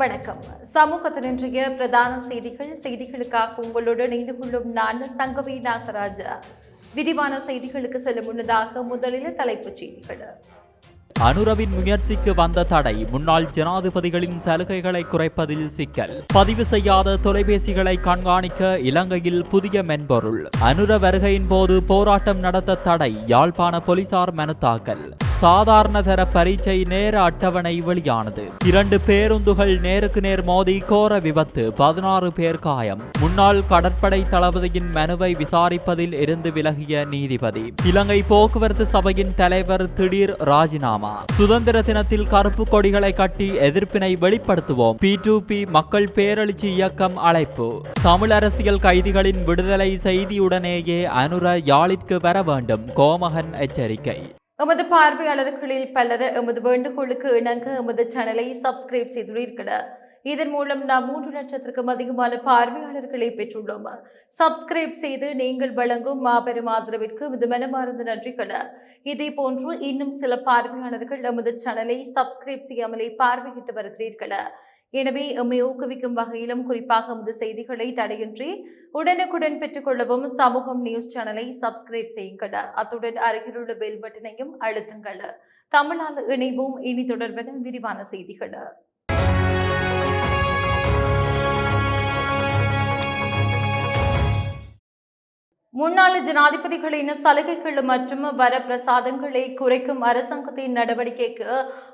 வணக்கம். சமூகத்தின் இன்றைய பிரதான செய்திகள் செய்திகளுக்காக உங்களோடு இணைந்து கொள்ளும் நான் சங்கவி நாகராஜா. விரிவான செய்திகளுக்கு செல்லும் முன்னதாக முதலில் தலைப்புச் செய்திகள். அனுரவின் முயற்சிக்கு வந்த தடை முன்னாள் ஜனாதிபதிகளின் சலுகைகளை குறைப்பதில் சிக்கல். பதிவு செய்யாத தொலைபேசிகளை கண்காணிக்க இலங்கையில் புதிய மென்பொருள். அனுர வருகையின் போது போராட்டம் நடத்த தடை யாழ்ப்பாண போலீசார் மனு தாக்கல். சாதாரண தர பரீட்சை நேர அட்டவணை வெளியானது. இரண்டு பேருந்துகள் நேருக்கு நேர் மோதி கோர விபத்து பதினாறு பேர் காயம். முன்னாள் கடற்படை தளபதியின் மனுவை விசாரிப்பதில் இருந்து விலகிய நீதிபதி. இலங்கை போக்குவரத்து சபையின் தலைவர் திடீர் ராஜினாமா. சுதந்திர தினத்தில் கருப்பு கொடிகளை கட்டி எதிர்ப்பினை வெளிப்படுத்துவோம். பி டு பி மக்கள் பேரெழுச்சி இயக்கம் அழைப்பு. தமிழ் அரசியல் கைதிகளின் விடுதலை செய்தியுடனேயே அனுர யாழிற்கு வர வேண்டும். கோமகன் எச்சரிக்கை. எமது பார்வையாளர்களில் பலர் எமது வேண்டுகோளுக்கு இணங்க எமது சேனலை சப்ஸ்கிரைப் செய்துள்ளீர்கள்? இதன் மூலம் நாம் மூன்று லட்சத்திற்கும் அதிகமான பார்வையாளர்களை பெற்றுள்ளோம். சப்ஸ்கிரைப் செய்து நீங்கள் வழங்கும் மாபெரும் ஆதரவிற்கு இது மனமார்ந்த நன்றிகள்? இதே போன்று இன்னும் சில பார்வையாளர்கள் நமது சேனலை சப்ஸ்கிரைப் செய்யாமலே பார்வையிட்டு வருகிறீர்கள்? எனவே எம்மை ஊக்குவிக்கும் வகையிலும் குறிப்பாக எமது செய்திகளை தடையின்றி உடனுக்குடன் பெற்றுக்கொள்ளவும் சமூகம் நியூஸ் சேனலை சப்ஸ்கிரைப் செய்யுங்கள். அத்துடன் அருகிலுள்ள பெல் பட்டனையும் அழுத்துங்கள். தமிழால் இணைவோம். இனி தொடர்பான விரிவான செய்திகள். முன்னாள் ஜனாதிபதிகளின் சலுகைகள் மற்றும் வரப்பிரசாதங்களை குறைக்கும் அரசாங்கத்தின் நடவடிக்கைக்கு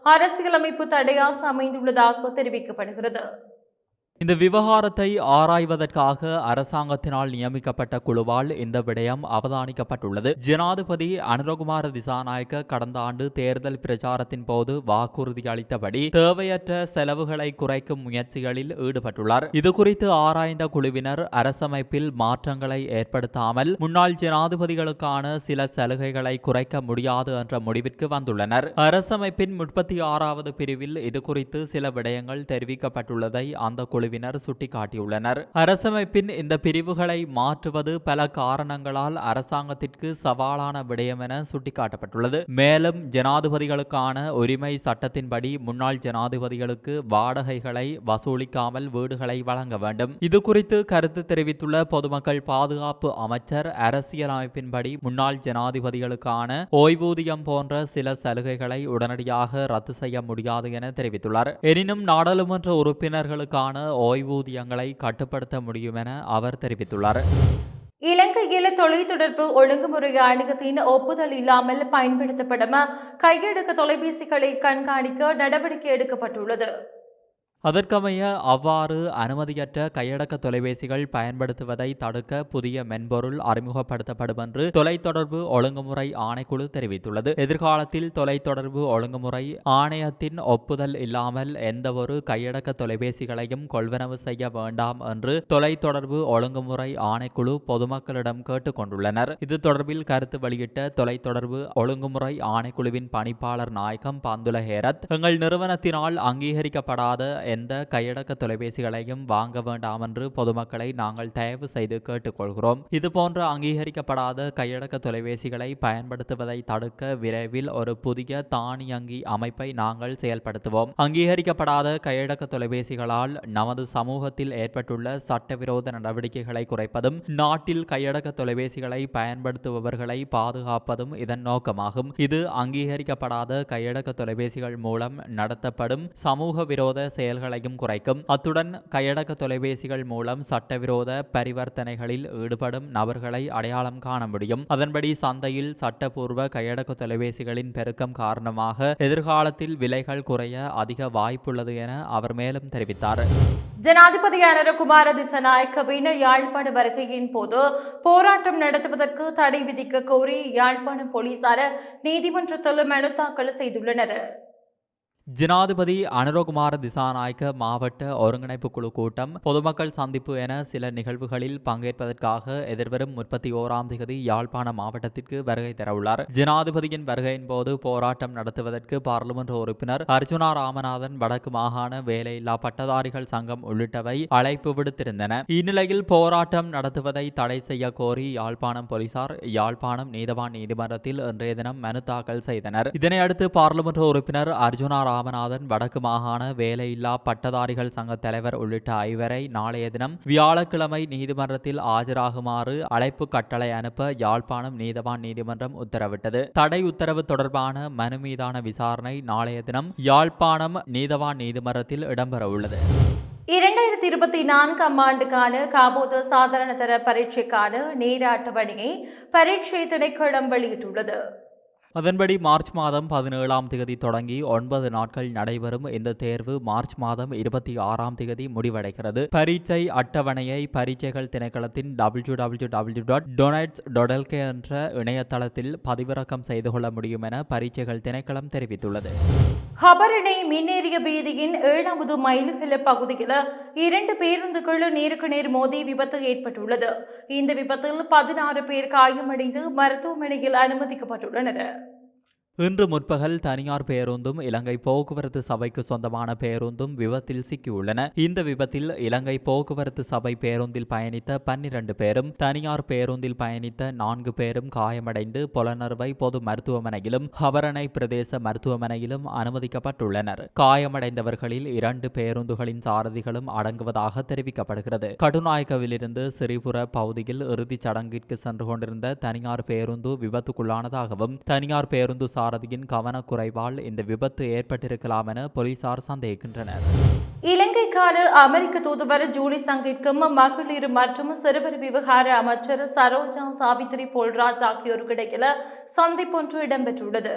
அரசியலமைப்பு தடையாக அமைந்துள்ளதாக தெரிவிக்கப்படுகிறது. இந்த விவகாரத்தை ஆராய்வதற்காக அரசாங்கத்தினால் நியமிக்கப்பட்ட குழுவால் இந்த விடயம் அவதானிக்கப்பட்டுள்ளது. ஜனாதிபதி அனுரகுமார திசாநாயக்க கடந்த ஆண்டு தேர்தல் பிரச்சாரத்தின் போது வாக்குறுதி அளித்தபடி தேவையற்ற செலவுகளை குறைக்கும் முயற்சிகளில் ஈடுபட்டுள்ளார். இது குறித்து ஆராய்ந்த குழுவினர் அரசமைப்பில் மாற்றங்களை ஏற்படுத்தாமல் முன்னாள் ஜனாதிபதிகளுக்கான சில சலுகைகளை குறைக்க முடியாது என்ற முடிவிற்கு வந்துள்ளனர். அரசமைப்பின் முப்பத்தி ஆறாவது பிரிவில் இது குறித்து சில விடயங்கள் தெரிவிக்கப்பட்டுள்ளதை அந்த குழு குழுவினர் சுட்டிக்காட்டியுள்ளனர். அரசமைப்பின் இந்த பிரிவுகளை மாற்றுவது பல காரணங்களால் அரசாங்கத்திற்கு சவாலான விடயம் என சுட்டிக்காட்டப்பட்டுள்ளது. மேலும் ஜனாதிபதிகளுக்கான உரிமை சட்டத்தின்படி முன்னாள் ஜனாதிபதிகளுக்கு வாடகைகளை வசூலிக்காமல் வீடுகளை வழங்க வேண்டும். இது குறித்து கருத்து தெரிவித்துள்ள பொதுமக்கள் பாதுகாப்பு அமைச்சர் அரசியலமைப்பின்படி முன்னாள் ஜனாதிபதிகளுக்கான ஓய்வூதியம் போன்ற சில சலுகைகளை உடனடியாக ரத்து செய்ய முடியாது என தெரிவித்துள்ளார். எனினும் நாடாளுமன்ற உறுப்பினர்களுக்கான ஓய்வூதியங்களை கட்டுப்படுத்த முடியும் என அவர் தெரிவித்துள்ளார். இலங்கையில் தொலைத்தொடர்பு ஒழுங்குமுறை ஆணையத்தின் ஒப்புதல் இல்லாமல் பயன்படுத்தப்படும் கையடக்க தொலைபேசிகளை கண்காணிக்க நடவடிக்கை எடுக்கப்பட்டுள்ளது. அதற்கமைய அவ்வாறு அனுமதியற்ற கையடக்க தொலைபேசிகள் பயன்படுத்துவதை தடுக்க புதிய மென்பொருள் அறிமுகப்படுத்தப்படும் என்று தொலைத்தொடர்பு ஒழுங்குமுறை ஆணைக்குழு தெரிவித்துள்ளது. எதிர்காலத்தில் தொலைத்தொடர்பு ஒழுங்குமுறை ஆணையத்தின் ஒப்புதல் இல்லாமல் எந்தவொரு கையடக்க தொலைபேசிகளையும் கொள்வனவு செய்ய வேண்டாம் என்று தொலைத்தொடர்பு ஒழுங்குமுறை ஆணைக்குழு பொதுமக்களிடம் கேட்டுக்கொண்டுள்ளனர் இது தொடர்பில் கருத்து வெளியிட்ட தொலைத்தொடர்பு ஒழுங்குமுறை ஆணைக்குழுவின் பணிப்பாளர் நாயகம் பந்துல ஹேரத் எங்கள் நிறுவனத்தினால் அங்கீகரிக்கப்படாத எந்த கையடக்க தொலைபேசிகளையும் வாங்க வேண்டாம் என்று பொதுமக்களை நாங்கள் தயவு செய்து கேட்டுக்கொள்கிறோம். இதுபோன்ற அங்கீகரிக்கப்படாத கையடக்க தொலைபேசிகளை பயன்படுத்துவதை தடுக்க விரைவில் ஒரு புதிய தானியங்கி அமைப்பை நாங்கள் செயல்படுத்துவோம். அங்கீகரிக்கப்படாத கையடக்க தொலைபேசிகளால் நமது சமூகத்தில் ஏற்பட்டுள்ள சட்டவிரோத நடவடிக்கைகளை குறைப்பதும் நாட்டில் கையடக்க தொலைபேசிகளை பயன்படுத்துபவர்களை பாதுகாப்பதும் இதன் நோக்கமாகும். இது அங்கீகரிக்கப்படாத கையடக்க தொலைபேசிகள் மூலம் நடத்தப்படும் சமூக விரோத செயல் செயல்களையும் குறைக்கும். அத்துடன் கையடக்க தொலைபேசிகள் மூலம் சட்டவிரோத பரிவர்த்தனைகளில் ஈடுபடும் நபர்களை அடையாளம் காண முடியும். அதன்படி சந்தையில் சட்டப்பூர்வ கையடக்க தொலைபேசிகளின் பெருக்கம் காரணமாக எதிர்காலத்தில் விலைகள் குறைய அதிக வாய்ப்புள்ளது என அவர் மேலும் தெரிவித்தார். ஜனாதிபதி அனரகுமார திசநாயக்கவின் யாழ்ப்பாண வருகையின் போது போராட்டம் நடத்துவதற்கு தடை விதிக்க கோரி யாழ்ப்பாணம் போலீசார் நீதிமன்றத்தில் மனு தாக்கல் செய்துள்ளனர். ஜனாதிபதி அனுரகுமார திசாநாயக்க மாவட்ட ஒருங்கிணைப்பு குழு கூட்டம் பொதுமக்கள் சந்திப்பு என சில நிகழ்வுகளில் பங்கேற்பதற்காக எதிர்வரும் முப்பத்தி ஓராம் தேதி யாழ்ப்பாண மாவட்டத்திற்கு வருகை தரவுள்ளார். ஜனாதிபதியின் வருகையின் போது போராட்டம் நடத்துவதற்கு பாராளுமன்ற உறுப்பினர் அர்ஜுனா ராமநாதன் வடக்கு மாகாண வேலையில்லா பட்டதாரிகள் சங்கம் உள்ளிட்டவை அழைப்பு விடுத்திருந்தன. இந்நிலையில் போராட்டம் நடத்துவதை தடை செய்ய கோரி யாழ்ப்பாணம் போலீசார் யாழ்ப்பாணம் நீதவான் நீதிமன்றத்தில் இன்றைய தினம் மனு தாக்கல் செய்தனர். இதனையடுத்து பாராளுமன்ற உறுப்பினர் அர்ஜுனா ராமநாதன் வடக்கு மாகாண வேலையில்லா பட்டதாரிகள் சங்க தலைவர் உள்ளிட்ட ஐவரை நாளைய தினம் வியாழக்கிழமை நீதிமன்றத்தில் ஆஜராகுமாறு அழைப்பு கட்டளை அனுப்ப யாழ்ப்பாணம் நீதவான் நீதிமன்றம் உத்தரவிட்டது. தடை உத்தரவு தொடர்பான மனு மீதான விசாரணை நாளைய தினம் யாழ்ப்பாணம் நீதவான் நீதிமன்றத்தில் இடம்பெறவுள்ளது இரண்டாயிரத்தி இருபத்தி நான்காம் ஆண்டுக்கான காபோத சாதாரண தர பரீட்சைக்கான நீராட்டு பணியை பரீட்சை திணைக்களம் வெளியிட்டுள்ளது. அதன்படி மார்ச் மாதம் பதினேழாம் தேதி தொடங்கி ஒன்பது நாட்கள் நடைபெறும் இந்த தேர்வு மார்ச் மாதம் இருபத்தி ஆறாம் தேதி முடிவடைகிறது. பரீட்சை அட்டவணையை பரீட்சைகள் திணைக்களத்தின் W W W dot doenets dot LK என்ற இணையதளத்தில் பதிவிறக்கம் செய்து கொள்ள முடியும் என பரீட்சைகள் திணைக்களம் தெரிவித்துள்ளது. ஹபரணை மின்னேறிய பீதியின் ஏழாவது மைலுகல பகுதியில் இரண்டு பேருந்துகள் நேருக்கு நேர் மோதி விபத்து ஏற்பட்டுள்ளது. இந்த விபத்தில் பதினாறு பேர் காயமடைந்து மருத்துவமனையில் அனுமதிக்கப்பட்டுள்ளனர். இன்று முற்பகல் தனியார் பேருந்தும் இலங்கை போக்குவரத்து சபைக்கு சொந்தமான பேருந்தும் விபத்தில் சிக்கியுள்ளன. இந்த விபத்தில் இலங்கை போக்குவரத்து சபை பேருந்தில் பயணித்த பன்னிரண்டு பேரும் தனியார் பேருந்தில் பயணித்த நான்கு பேரும் காயமடைந்து புலனர்வை பொது மருத்துவமனையிலும் ஹவரணை பிரதேச மருத்துவமனையிலும் அனுமதிக்கப்பட்டுள்ளனர். காயமடைந்தவர்களில் இரண்டு பேருந்துகளின் சாரதிகளும் அடங்குவதாக தெரிவிக்கப்படுகிறது. கடுநாயக்கவிலிருந்து சிறிபுர பகுதியில் இறுதிச் சடங்கிற்கு சென்று கொண்டிருந்த தனியார் பேருந்து விபத்துக்குள்ளானதாகவும் தனியார் பேருந்து சாரதியின் கவனக்குறைவால் இந்த விபத்து ஏற்பட்டிருக்கலாம் என போலீசார் சந்தேகிக்கின்றனர். இலங்கைக்கான அமெரிக்க தூதுவர் ஜூலி சங்கிற்கும் மகளிர் மற்றும் சிறுவர் விவகார அமைச்சர் சரோஜா சாவித்ரி போல்ராஜ் ஆகியோருக்கு இடையில சந்திப்பொன்று இடம்பெற்றுள்ளது.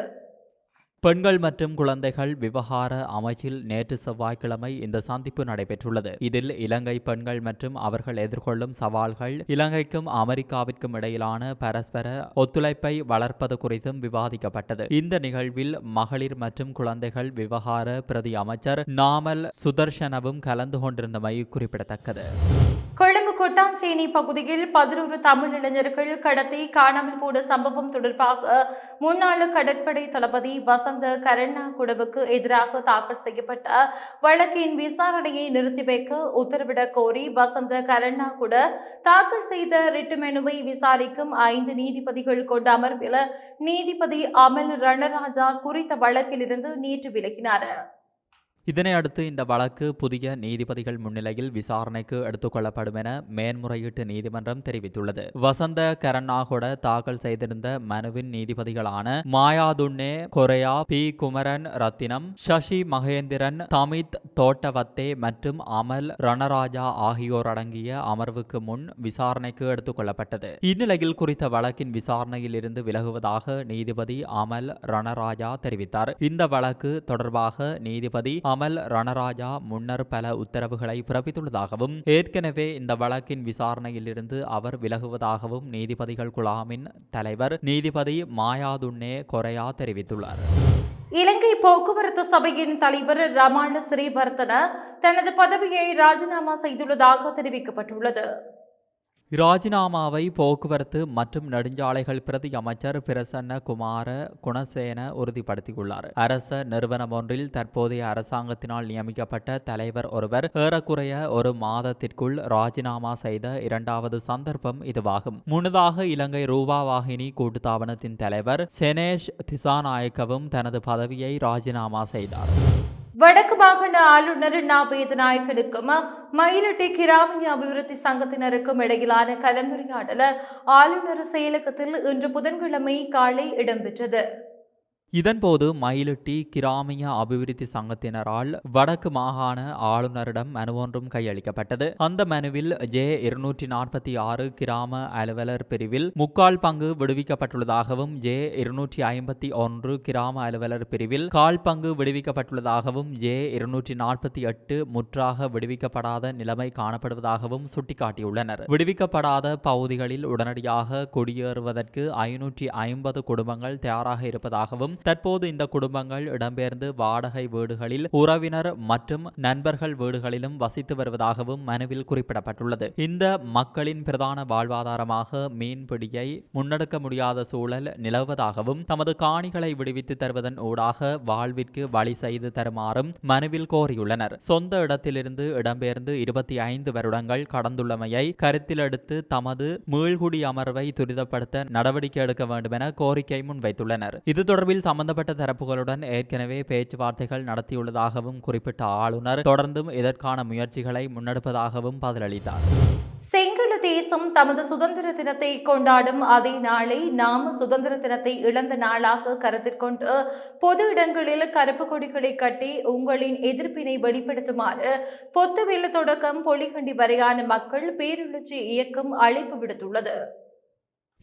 பெண்கள் மற்றும் குழந்தைகள் விவகார அமைச்சில் நேற்று செவ்வாய்க்கிழமை இந்த சந்திப்பு நடைபெற்றுள்ளது. இதில் இலங்கை பெண்கள் மற்றும் அவர்கள் எதிர்கொள்ளும் சவால்கள் இலங்கைக்கும் அமெரிக்காவிற்கும் இடையிலான பரஸ்பர ஒத்துழைப்பை வளர்ப்பது குறித்தும் விவாதிக்கப்பட்டது. இந்த நிகழ்வில் மகளிர் மற்றும் குழந்தைகள் விவகார பிரதி அமைச்சர் நாமல் சுதர்ஷனவும் கலந்து கொண்டிருந்தமை குறிப்பிடத்தக்கது. கொட்டாஞ்சேனி பகுதியில் பதினோரு தமிழ் இளைஞர்கள் கடத்தி காணாமல் போன சம்பவம் தொடர்பாக முன்னாள் கடற்படை தளபதி வசந்த கரண்ணா குடவுக்கு எதிராக தாக்கல் செய்யப்பட்ட வழக்கின் விசாரணையை நிறுத்தி வைக்க உத்தரவிடக் கோரி வசந்த கரண்ணா குட தாக்கல் செய்த ரிட்டு மெனுவை விசாரிக்கும் ஐந்து நீதிபதிகள் கொண்ட அமர்வில் நீதிபதி அமல் ரணராஜா குறித்த வழக்கிலிருந்து நேற்று விலகினார். இதனை அடுத்து இந்த வழக்கு புதிய நீதிபதிகள் முன்னிலையில் விசாரணைக்கு எடுத்துக்கொள்ளப்படும் என மேன்முறையீட்டு நீதிமன்றம் தெரிவித்துள்ளது. வசந்த கரண்ணாகொட தாக்கல் செய்திருந்த மனுவின் நீதிபதிகளான மாயாதுண்ணே கொரையா பி. குமரன் ரத்தினம் சசி மகேந்திரன் தமித் தோட்டவத்தே மற்றும் அமல் ரணராஜா ஆகியோர் அடங்கிய அமர்வுக்கு முன் விசாரணைக்கு எடுத்துக்கொள்ளப்பட்டது இந்நிலையில் குறித்த வழக்கின் விசாரணையில் இருந்து விலகுவதாக நீதிபதி அமல் ரணராஜா தெரிவித்தார். இந்த வழக்கு தொடர்பாக நீதிபதி அமல் கமல் ரணராஜா முன்னர் பல உத்தரவுகளை பிறப்பித்துள்ளதாகவும் ஏற்கனவே இந்த வழக்கின் விசாரணையிலிருந்து அவர் விலகுவதாகவும் நீதிபதிகள் குழாமின் தலைவர் நீதிபதி மாயாதுன்னே கொரையா தெரிவித்துள்ளார். இலங்கை போக்குவரத்து சபையின் தலைவர் ரமாண ஸ்ரீவர்த்தன தனது பதவியை ராஜினாமா செய்துள்ளதாக தெரிவிக்கப்பட்டுள்ளது. ராஜினாமாவை போக்குவரத்து மற்றும் நெடுஞ்சாலைகள் பிரதி அமைச்சர் பிரசன்ன குமார குணசேன உறுதிப்படுத்தியுள்ளார். அரச நிறுவனம் ஒன்றில் தற்போதைய அரசாங்கத்தினால் நியமிக்கப்பட்ட தலைவர் ஒருவர் ஏறக்குறைய ஒரு மாதத்திற்குள் ராஜினாமா செய்த இரண்டாவது சந்தர்ப்பம் இதுவாகும். முன்னதாக இலங்கை ரூபா வாகினி கூட்டுத்தாபனத்தின் தலைவர் செனேஷ் திசாநாயக்கவும் தனது பதவியை ராஜினாமா செய்தார். வடக்கு மாகாண ஆளுநர் நா வேதநாயகனுக்கும் மயிலட்டி கிராமிய அபிவிருத்தி சங்கத்தினருக்கும் இடையிலான கலந்துரையாடல ஆளுநர் செயலகத்தில் இன்று புதன்கிழமை காலை இடம்பெற்றது. இதன்போது மயிலிட்டி கிராமிய அபிவிருத்தி சங்கத்தினரால் வடக்கு மாகாண ஆளுநரிடம் மனு ஒன்றும் கையளிக்கப்பட்டது. அந்த மனுவில் ஜே இருநூற்றி நாற்பத்தி ஆறு கிராம அலுவலர் பிரிவில் முக்கால் பங்கு விடுவிக்கப்பட்டுள்ளதாகவும் ஜே இருநூற்றி ஐம்பத்தி ஒன்று கிராம அலுவலர் பிரிவில் கால் பங்கு விடுவிக்கப்பட்டுள்ளதாகவும் ஜே இருநூற்றி நாற்பத்தி எட்டு முற்றாக விடுவிக்கப்படாத நிலைமை காணப்படுவதாகவும் சுட்டிக்காட்டியுள்ளனர். விடுவிக்கப்படாத பகுதிகளில் உடனடியாக குடியேறுவதற்கு ஐநூற்றி ஐம்பது குடும்பங்கள் தயாராக இருப்பதாகவும் தற்போது இந்த குடும்பங்கள் இடம்பெயர்ந்து வாடகை வீடுகளில் உறவினர் மற்றும் நண்பர்கள் வீடுகளிலும் வசித்து வருவதாகவும் மனுவில் குறிப்பிடப்பட்டுள்ளது. இந்த மக்களின் பிரதான வாழ்வாதாரமாக மீன்பிடியை முன்னெடுக்க முடியாத சூழல் நிலவுவதாகவும் தமது காணிகளை விடுவித்து தருவதன் ஊடாக வாழ்விற்கு வழி செய்து தருமாறும் மனுவில் கோரியுள்ளனர். சொந்த இடத்திலிருந்து இடம்பெயர்ந்து இருபத்தி ஐந்து வருடங்கள் கடந்துள்ளமையை கருத்திலெடுத்து தமது மீள்குடி அமர்வை துரிதப்படுத்த நடவடிக்கை எடுக்க வேண்டும் என கோரிக்கை முன்வைத்துள்ளனர். இது தொடர்பில் சம்பந்தப்பட்ட தரப்புகளுடன் ஏற்கனவே பேச்சுவார்த்தைகள் நடத்தியுள்ளதாகவும் குறிப்பிட்ட ஆளுநர் தொடர்ந்தும் இதற்கான முயற்சிகளை முன்னெடுப்பதாகவும் பதிலளித்தார். சிங்கள தேசம் தமது சுதந்திர தினத்தை கொண்டாடும் அதே நாளை நாம் சுதந்திர தினத்தை இழந்த நாளாக கருத்தில் கொண்டு பொது இடங்களில் கருப்பு கொடிகளை கட்டி உங்களின் எதிர்ப்பினை வெளிப்படுத்துமாறு பொத்துவேலு தொடக்கம் பொலிகண்டி வரையான மக்கள் பேரெழுச்சி இயக்கம் அழைப்பு விடுத்துள்ளது.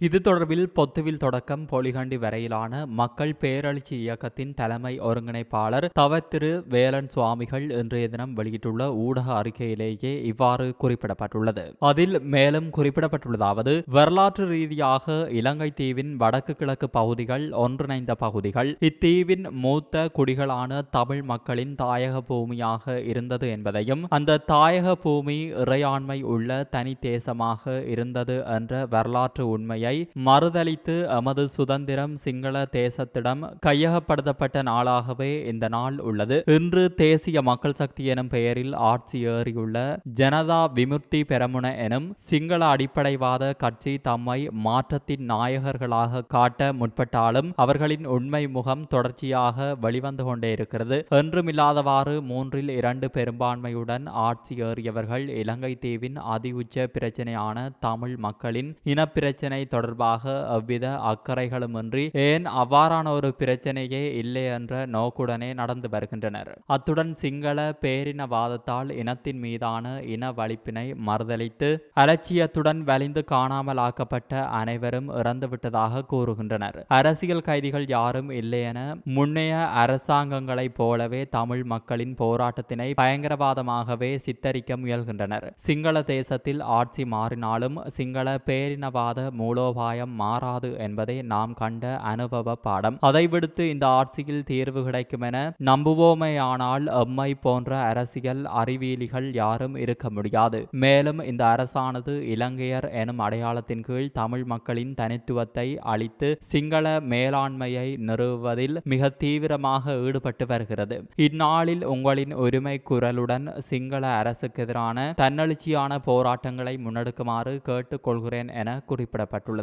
இது தொடர்பில் பொத்துவில் தொடக்கம் பொலிகண்டி வரையிலான மக்கள் பேரழிச்சி இயக்கத்தின் தலைமை ஒருங்கிணைப்பாளர் தவத்திரு வேலன் சுவாமிகள் இன்றைய தினம் வெளியிட்டுள்ள ஊடக அறிக்கையிலேயே இவ்வாறு குறிப்பிடப்பட்டுள்ளது. அதில் மேலும் குறிப்பிடப்பட்டுள்ளதாவது வரலாற்று ரீதியாக இலங்கை தீவின் வடக்கு கிழக்கு பகுதிகள் ஒன்றிணைந்த பகுதிகள் இத்தீவின் மூத்த குடிகளான தமிழ் மக்களின் தாயக பூமியாக இருந்தது என்பதையும் அந்த தாயக பூமி இறையாண்மை உள்ள தனி தேசமாக இருந்தது என்ற வரலாற்று உண்மையை மறுதலித்து எமது சுதந்திரம் சிங்கள தேசத்திடம் கையகப்படுத்தப்பட்ட நாளாகவே இந்த நாள் உள்ளது. இன்று தேசிய மக்கள் சக்தி எனும் பெயரில் ஆட்சி ஏறியுள்ள ஜனதா விமுர்த்தி பெரமுன எனும் சிங்கள அடிப்படைவாத கட்சி தம்மை மாற்றத்தின் நாயகர்களாக காட்ட முற்பட்டாலும் அவர்களின் உண்மை முகம் தொடர்ச்சியாக வெளிவந்து கொண்டே இருக்கிறது. என்றுமில்லாதவாறு மூன்றில் இரண்டு பெரும்பான்மையுடன் ஆட்சி ஏறியவர்கள் இலங்கை தீவின் அதி உச்ச பிரச்சனையான தமிழ் மக்களின் இனப்பிரச்சனை தொடர்பாக அவ்வித அக்கறைகளுமின்றி ஏன் அவ்வாறான ஒரு பிரச்சனையே இல்லை என்ற நோக்குடனே நடந்து வருகின்றனர். அத்துடன் சிங்கள பேரினவாதத்தால் இனத்தின் மீதான இன வலிப்பினை மறுதலித்து அலட்சியத்துடன் வலிந்து காணாமலாக்கப்பட்ட அனைவரும் இறந்துவிட்டதாக கூறுகின்றனர். அரசியல் கைதிகள் யாரும் இல்லை என முன்னைய அரசாங்கங்களைப் போலவே தமிழ் மக்களின் போராட்டத்தினை பயங்கரவாதமாகவே சித்தரிக்க முயல்கின்றனர். சிங்கள தேசத்தில் ஆட்சி மாறினாலும் சிங்கள பேரினவாத மூலோபாயம் மாறாது என்பதே நாம் கண்ட அனுபவ பாடம். அதை விடுத்து இந்த ஆட்சியில் தீர்வு கிடைக்கும் என நம்புவோமேயானால் எம்மை போன்ற அரசியல் அறிவியலிகள் யாரும் இருக்க முடியாது. மேலும் இந்த அரசானது இலங்கையர் எனும் அடையாளத்தின் கீழ் தமிழ் மக்களின் தனித்துவத்தை அளித்து சிங்கள மேலாண்மையை நிறுவுவதில் மிக தீவிரமாக ஈடுபட்டு வருகிறது. இந்நாளில் உங்களின் உரிமை குரலுடன் சிங்கள அரசுக்கு எதிரான தன்னெழுச்சியான போராட்டங்களை முன்னெடுக்குமாறு கேட்டுக்கொள்கிறேன் என குறிப்பிடப்பட்டுள்ளது.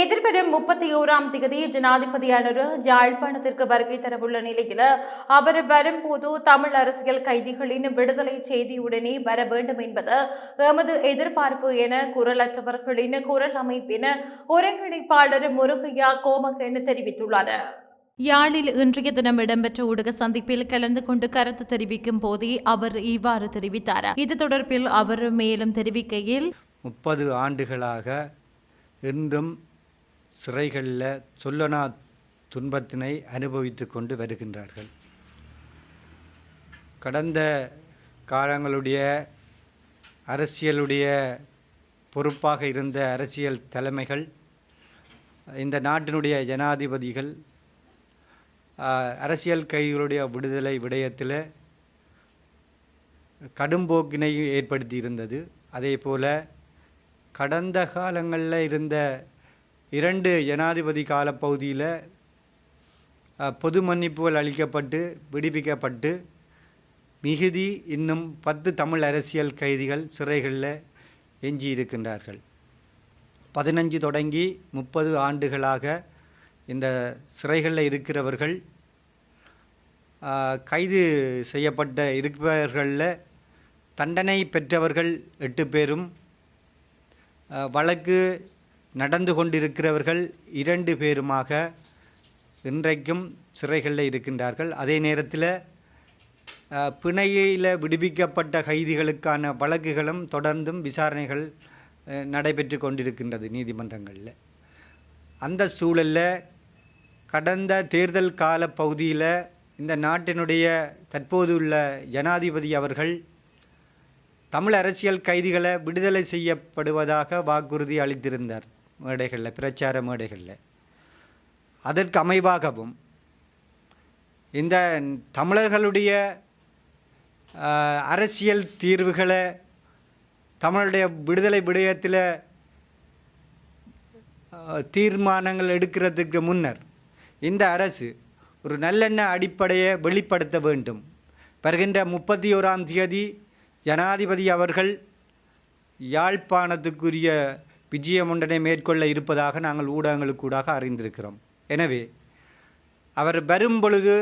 எதிர்வரும் முப்பத்தி ஓராம் தேதி ஜனாதிபதியானவர் யாழ்ப்பாணத்திற்கு வருகை தரவுள்ள நிலையில் அவர் வரும்போது தமிழ் அரசியல் கைதிகளின் விடுதலை செய்தியுடனே வர வேண்டும் என்பது எமது எதிர்பார்ப்பு என குரலற்றவர்களின் குரல் அமைப்பின் ஒருங்கிணைப்பாளர் முருகையா கோமகன் தெரிவித்துள்ளார். யாழில் இன்றைய தினம் இடம்பெற்ற ஊடக சந்திப்பில் கலந்து கொண்டு கருத்து தெரிவிக்கும் போதே அவர் இவ்வாறு தெரிவித்தார். இது தொடர்பில் அவர் மேலும் தெரிவிக்கையில் முப்பது ஆண்டுகளாக இன்றும் சிறைகளில் சொல்லனா துன்பத்தினை அனுபவித்து கொண்டு வருகின்றார்கள். கடந்த காலங்களுடைய அரசியலுடைய பொறுப்பாக இருந்த அரசியல் தலைமைகள் இந்த நாட்டினுடைய ஜனாதிபதிகள் அரசியல் கைகளுடைய விடுதலை விடயத்தில் கடும்போக்கினை ஏற்படுத்தி இருந்தது. அதே போல கடந்த காலங்களில் இருந்த இரண்டு ஜனாதிபதி காலப்பகுதியில் பொது மன்னிப்புகள் அளிக்கப்பட்டு விடுவிக்கப்பட்டு மிகுதி இன்னும் பத்து தமிழ் அரசியல் கைதிகள் சிறைகளில் எஞ்சி இருக்கின்றார்கள். பதினஞ்சு தொடங்கி முப்பது ஆண்டுகளாக இந்த சிறைகளில் இருக்கிறவர்கள் கைது செய்யப்பட்ட இருப்பவர்களில் தண்டனை பெற்றவர்கள் எட்டு பேரும் வழக்கு நடந்து கொண்டிருக்கிறவர்கள் இரண்டு பேருமாக இன்றைக்கும் சிறைகளில் இருக்கின்றார்கள். அதே நேரத்தில் பிணையில் விடுவிக்கப்பட்ட கைதிகளுக்கான வழக்குகளும் தொடர்ந்தும் விசாரணைகள் நடைபெற்று கொண்டிருக்கின்றது நீதிமன்றங்களில். அந்த சூழலில் கடந்த தேர்தல் கால பகுதியில் இந்த நாட்டினுடைய தற்போது உள்ள ஜனாதிபதி அவர்கள் தமிழ் அரசியல் கைதிகளை விடுதலை செய்யப்படுவதாக வாக்குறுதி அளித்திருந்தார் மேடைகளில் பிரச்சார மேடைகளில். அதற்கு அமைவாகவும் இந்த தமிழர்களுடைய அரசியல் தீர்வுகளை தமிழுடைய விடுதலை விடயத்தில் தீர்மானங்கள் எடுக்கிறதுக்கு முன்னர் இந்த அரசு ஒரு நல்லெண்ண அடிப்படையை வெளிப்படுத்த வேண்டும். வருகின்ற முப்பத்தி ஓராம் தேதி ஜனாதிபதி அவர்கள் யாழ்ப்பாணத்துக்குரிய விஜயம் மேற்கொள்ள இருப்பதாக நாங்கள் ஊடகங்களுக்கூடாக அறிந்திருக்கிறோம். எனவே அவர் வரும் பொழுது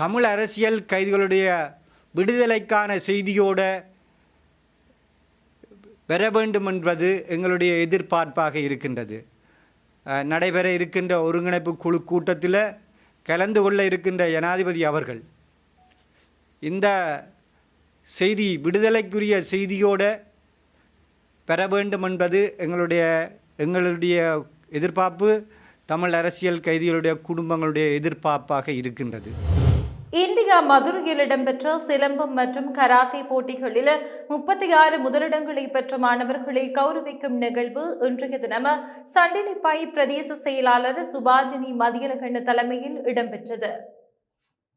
தமிழ் அரசியல் கைதிகளுடைய விடுதலைக்கான செய்தியோடு பெற வேண்டும் என்பது எங்களுடைய எதிர்பார்ப்பாக இருக்கின்றது. நடைபெற இருக்கின்ற ஒருங்கிணைப்பு குழு கூட்டத்தில் கலந்து கொள்ள இருக்கின்ற ஜனாதிபதி அவர்கள் இந்த செய்தி விடுதலைக்குரிய செய்தியோடு பெற வேண்டும் என்பது எங்களுடைய எங்களுடைய எதிர்பார்ப்பு தமிழ் அரசியல் கைதிகளுடைய குடும்பங்களுடைய எதிர்பார்ப்பாக இருக்கின்றது. இந்தியா மதுரையில் இடம்பெற்ற சிலம்பம் மற்றும் கராத்தே போட்டிகளில் முப்பத்தி ஆறு முதலிடங்களை பெற்ற மாணவர்களை கௌரவிக்கும் நிகழ்வு இன்றைய தினம். சண்டிலிப்பாய் பிரதேச செயலாளர் சுபாஜினி மதியலகண்ண தலைமையில் இடம்பெற்றது.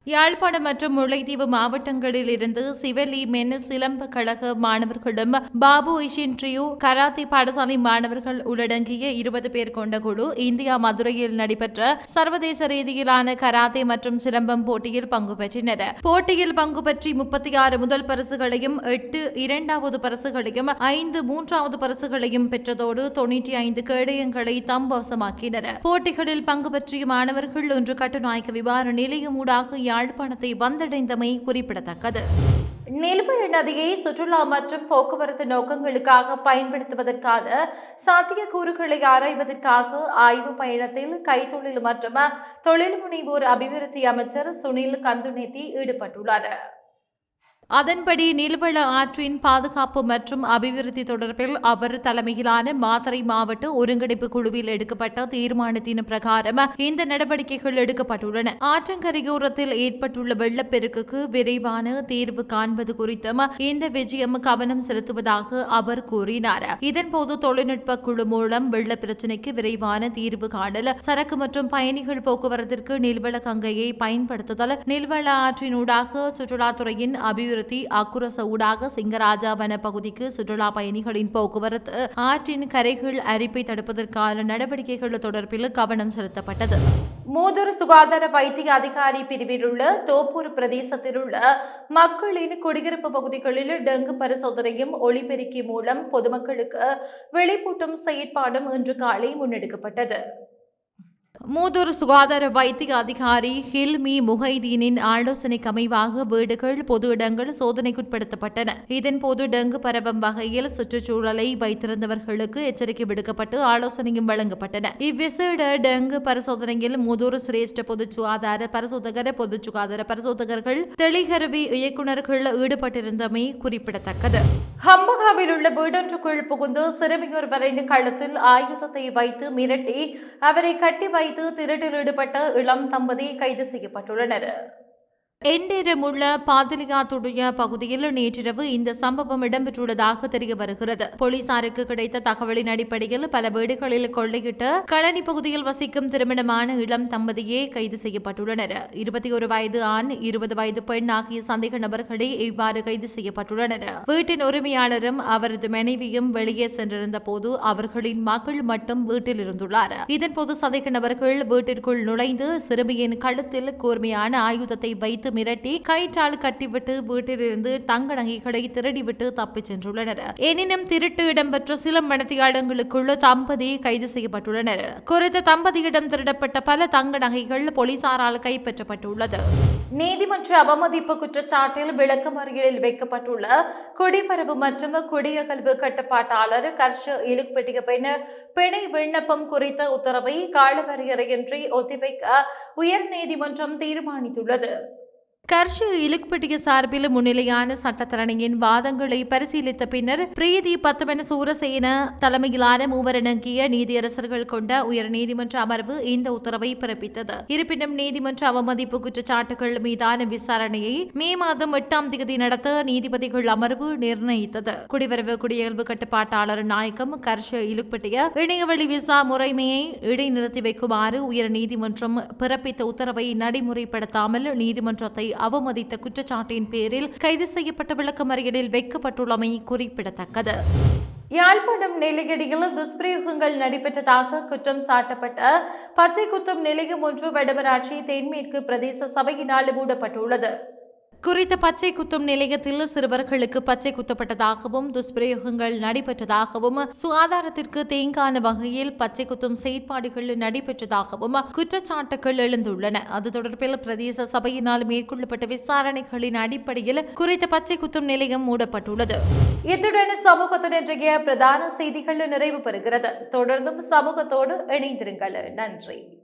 யாழ்ப்பாணம் மற்றும் முல்லைத்தீவு மாவட்டங்களில் இருந்து சிவலி மென் சிலம்ப கழக மாணவர்களும் பாபு இஷின் ட்ரியோ கராத்தே பாடசாலை மாணவர்கள் உள்ளடங்கிய இருபது பேர் கொண்ட குழு இந்தியா மதுரையில் நடைபெற்ற சர்வதேச ரீதியிலான கராத்தே மற்றும் சிலம்பம் போட்டியில் பங்கு பெற்றனர். போட்டியில் பங்கு பற்றி முப்பத்தி ஆறு முதல் பரிசுகளையும் எட்டு இரண்டாவது பரிசுகளையும் ஐந்து மூன்றாவது பரிசுகளையும் பெற்றதோடு தொன்னூற்றி ஐந்து கேடயங்களை தம் வசமாக்கினர் போட்டிகளில் பங்கு பற்றிய மாணவர்கள் ஒன்று கட்டுநாயக்க விமான நிலையம் ஊடாக யாழ்ப்பாணத்தை வந்தடைந்தமை குறிப்பிடத்தக்கது. நிலுவல் நதியை சுற்றுலா மற்றும் போக்குவரத்து நோக்கங்களுக்காக பயன்படுத்துவதற்கான சாத்தியக்கூறுகளை ஆராய்வதற்காக ஆய்வு பயணத்தில் கைத்தொழில் மற்றும் தொழில் முனைவோர் அபிவிருத்தி அமைச்சர் சுனில் கந்துநெத்தி ஈடுபட்டுள்ளார். அதன்படி நீல்வள ஆற்றின் பாதுகாப்பு மற்றும் அபிவிருத்தி தொடர்பில் அவர் தலைமையிலான மாத்தறை மாவட்ட ஒருங்கிணைப்பு குழுவில் எடுக்கப்பட்ட தீர்மானத்தின் பிரகாரம் இந்த நடவடிக்கைகள் எடுக்கப்பட்டுள்ளன. ஆற்றங்கரையோரத்தில் ஏற்பட்டுள்ள வெள்ளப்பெருக்குக்கு விரைவான தீர்வு காண்பது குறித்தும் இந்த விஜயம் கவனம் செலுத்துவதாக அவர் கூறினார். இதன்போது தொழில்நுட்ப குழு மூலம் வெள்ள பிரச்சினைக்கு விரைவான தீர்வு காணல் சரக்கு மற்றும் பயணிகள் போக்குவரத்திற்கு நீல்வள கங்கையை பயன்படுத்துதல் நீல்வள ஆற்றினூடாக சுற்றுலாத்துறையின் அபிவிருத்தி அக்குரச ஊடாக சிங்கராஜா வன பகுதிக்கு சுற்றுலா பயணிகளின் போக்குவரத்து ஆற்றின் கரைகள் அரிப்பை தடுப்பதற்கான நடவடிக்கைகள் தொடர்பில் கவனம் செலுத்தப்பட்டது. மூதூர் சுகாதார வைத்திய அதிகாரி பிரிவில் உள்ள தோப்பூர் பிரதேசத்தில் உள்ள மக்களின் குடியிருப்பு பகுதிகளில் டெங்கு பரிசோதனையும் ஒளிபெருக்கி மூலம் பொதுமக்களுக்கு வெளிப்பூட்டும் செயற்பாடும் இன்று காலை முன்னெடுக்கப்பட்டது. மூதூர் சுகாதார வைத்திய அதிகாரி ஹில்மி முஹைதீனின் ஆலோசனைக்கு அமைவாக வீடுகள் பொது இடங்கள் சோதனைக்குட்படுத்தப்பட்டன. இதன்போது டெங்கு பரவும் வகையில் சுற்றுச்சூழலை வைத்திருந்தவர்களுக்கு எச்சரிக்கை விடுக்கப்பட்டு ஆலோசனையும் வழங்கப்பட்டன. இவ்விசேட டெங்கு பரிசோதனையில் மூதூர் சிரேஷ்ட பொது சுகாதார பரிசோதகர் பொது சுகாதார பரிசோதகர்கள் தெளிகருவி இயக்குநர்கள் ஈடுபட்டிருந்தமை குறிப்பிடத்தக்கது. ஹம்பகாவில் உள்ள வீடொன்றுக்குள் புகுந்து சிறுமியொருவரின் கழுத்தில் ஆயுதத்தை வைத்து மிரட்டி அவரை கட்டி வைத்து வைத்து திருட்டில் ஈடுபட்ட இளம் தம்பதி கைது செய்யப்பட்டுள்ளனர். எண்டேரமுள்ள பாதிலியாத்துடைய பகுதியில் நேற்றிரவு இந்த சம்பவம் இடம்பெற்றுள்ளதாக தெரிய வருகிறது போலீசாருக்கு கிடைத்த தகவலின் அடிப்படையில் பல வீடுகளில் கொள்ளையிட்டு களனி பகுதியில் வசிக்கும் திருமணமான இளம் தம்பதியே கைது செய்யப்பட்டுள்ளனர். இருபத்தி ஒரு வயது ஆண் இருபது வயது பெண் ஆகிய சந்தேக நபர்களே இவ்வாறு கைது செய்யப்பட்டுள்ளனர். வீட்டின் உரிமையாளரும் அவரது மனைவியும் வெளியே சென்றிருந்த போது அவர்களின் மகள் மட்டும் வீட்டில் இருந்துள்ளார் இதன்போது சந்தேக நபர்கள் வீட்டிற்குள் நுழைந்து சிறுமியின் கழுத்தில் கூர்மையான ஆயுதத்தை வைத்து மிரட்டி கயிற்றால் கட்டிவிட்டு வீட்டிலிருந்து தங்க நகைகளை திருடிவிட்டு தப்பிச் சென்றுள்ளனர். எனினும் திருட்டு இடம்பெற்ற சில மணித்தியாலங்களுக்குள் தம்பதி கைது செய்யப்பட்டுள்ளனர். குறித்த தம்பதியிடம் திருடப்பட்ட பல தங்க நகைகள் போலீசாரால் கைப்பற்றப்பட்டுள்ளது. நீதிமன்ற அவமதிப்பு குற்றச்சாட்டில் விளக்கமறியலில் வைக்கப்பட்டுள்ள குடிவரவு மற்றும் குடியகல்வு கட்டுப்பாட்டாளர் கர்ஷ இலுப்பெட்டிய பின் பிணை விண்ணப்பம் குறித்த உத்தரவை காலவரையறையின்றி ஒத்திவைக்க உயர்நீதிமன்றம் தீர்மானித்துள்ளது. கர்ஷ இலுக்பட்டிய சார்பில் முன்னிலையான சட்டத்தரணியின் வாதங்களை பரிசீலித்த பின்னர் பிரீதி பத்தவன சூரசேன தலைமையிலான மூவரணங்கிய நீதியரசர்கள் கொண்ட உயர்நீதிமன்ற அமர்வு இந்த உத்தரவை பிறப்பித்தது. இருப்பினும் நீதிமன்ற அவமதிப்பு குற்றச்சாட்டுகள் மீதான விசாரணையை மே மாதம் எட்டாம் தேதி நடத்த நீதிபதிகள் அமர்வு நிர்ணயித்தது. குடிவரவு குடியல்பு கட்டுப்பாட்டாளர் நாயகம் கர்ஷ இலுக்பட்டிய இணையவழி விசா முறைமையை இடைநிறுத்தி வைக்குமாறு உயர் நீதிமன்றம் பிறப்பித்த உத்தரவை நடைமுறைப்படுத்தாமல் நீதிமன்றத்தை அவமதித்த குற்றச்சாட்டின் பேரில் கைது செய்யப்பட்ட விளக்கமறியலில் வைக்கப்பட்டுள்ளமை குறிப்பிடத்தக்கது. யாழ்ப்பாணம் நிலையடியில் துஷ்பிரயோகங்கள் நடைபெற்றதாக குற்றம் சாட்டப்பட்ட பச்சை குத்தம் நிலையம் ஒன்று வடமராட்சி தென்மேற்கு பிரதேச சபையினால் மூடப்பட்டுள்ளது. குறித்த பச்சை குத்தும் நிலையத்தில் சிறுவர்களுக்கு பச்சை குத்தப்பட்டதாகவும் துஷ்பிரயோகங்கள் நடைபெற்றதாகவும் சுகாதாரத்திற்கு தேங்கான வகையில் பச்சை குத்தும் செயற்பாடுகள் நடைபெற்றதாகவும் குற்றச்சாட்டுகள் எழுந்துள்ளன. அது தொடர்பில் பிரதேச சபையினால் மேற்கொள்ளப்பட்ட விசாரணைகளின் அடிப்படையில் குறித்த பச்சை குத்தும் நிலையம் மூடப்பட்டுள்ளது. இத்துடன் சமூகத்தின் இன்றைய பிரதான செய்திகள் நிறைவு பெறுகிறது. தொடர்ந்தும் சமூகத்தோடு இணைந்திருங்கள். நன்றி.